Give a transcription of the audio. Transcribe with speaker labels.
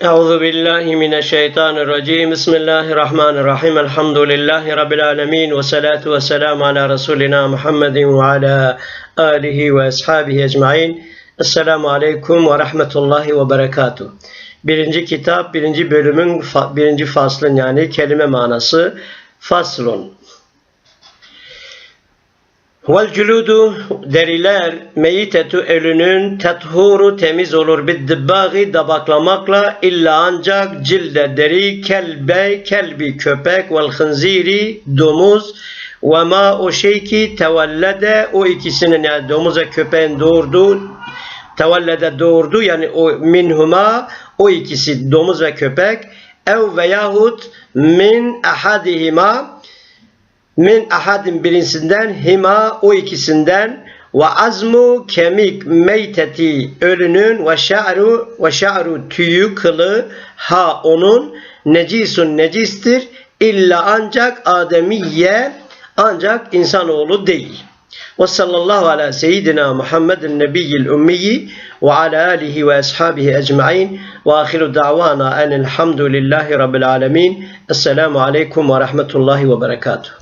Speaker 1: Euzu billahi mineşşeytanirracim. Bismillahirrahmanirrahim. Elhamdülillahi rabbil alamin ve salatu vesselam ala resulina Muhammedin ve ala alihi ve ashabihi ecmaîn. Esselamu aleyküm ve rahmetullahi ve berekatuh. Birinci kitap, birinci bölümün birinci faslın yani kelime manası faslun. Vel culudu deriler meyitetu ölünün tethuru temiz olur. Bir dibbagi dabaklamakla illa ancak cilde deri kelbe kelbi köpek vel hınziri domuz ve ma o şey ki tevellede o ikisinin yani domuz ve köpeğin doğurduğu tevellede doğurdu yani o minhuma o ikisi domuz ve köpek ev veyahut min ahadihima min ahadin birincisinden hima o ikisinden ve azmu kemik meyteti ölünün ve şa'ru ve şa'ru tüyü kılı ha onun necisun necistir illa ancak ademiye ancak insanoğlu değil. Ve sallallahu ala seyyidina Muhammedin nebiyyil ummiyi ve ala alihi ve ashabihi ecma'in ve ahiru da'vana enelhamdülillahi rabbil alemin. Esselamu aleyküm ve rahmetullahi ve berekatuhu.